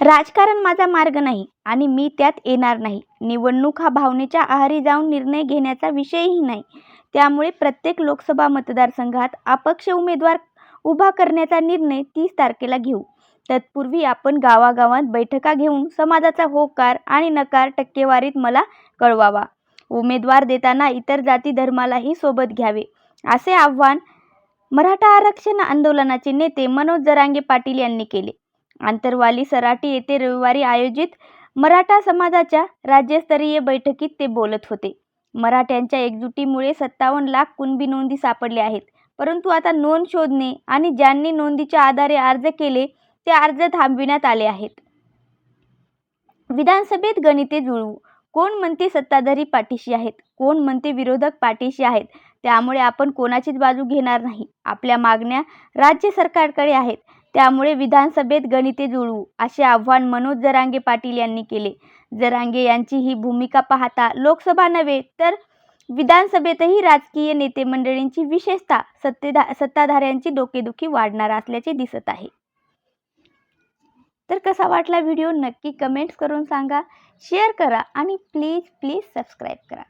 राजकारण माझा मार्ग नाही आणि मी त्यात येणार नाही. निवडणूक हा भावनेच्या आहारी जाऊन निर्णय घेण्याचा विषयही नाही. त्यामुळे प्रत्येक लोकसभा मतदारसंघात अपक्ष उमेदवार उभा करण्याचा निर्णय तीस तारखेला घेऊ. तत्पूर्वी आपण गावागावात बैठका घेऊन समाजाचा होकार आणि नकार टक्केवारीत मला कळवावा. उमेदवार देताना इतर जाती धर्मालाही सोबत घ्यावे. असे आव्हान मराठा आरक्षण आंदोलनाचे नेते मनोज जरांगे पाटील यांनी केले. आंतरवाली सराटी येथे रविवारी आयोजित मराठा समाजाच्या राज्यस्तरीय बैठकीत ते बोलत होते. मराठ्यांच्या एकजुटीमुळे सत्तावन्न लाख कुणबी नोंदी सापडल्या आहेत. परंतु आता नोंद शोधणे आणि ज्यांनी नोंदीच्या आधारे अर्ज केले ते अर्ज थांबविण्यात आले आहेत. विधानसभेत गणिते जुळवू. कोण म्हणते सत्ताधारी पाठीशी आहेत? कोण म्हणते विरोधक पाठीशी आहेत? त्यामुळे आपण कोणाचीच बाजू घेणार नाही. आपल्या मागण्या राज्य सरकारकडे आहेत. त्यामुळे विधानसभेत गणिते जुळवू असे आव्हान मनोज जरांगे पाटील यांनी केले. जरांगे यांची ही भूमिका पाहता लोकसभा नव्हे तर विधानसभेतही राजकीय नेते मंडळींची विशेषतः सत्तेधा सत्ताधाऱ्यांची डोकेदुखी वाढणार असल्याचे दिसत आहे. तर कसा वाटला व्हिडिओ नक्की कमेंट्स करून सांगा शेअर करा आणि प्लीज प्लीज सबस्क्राईब करा.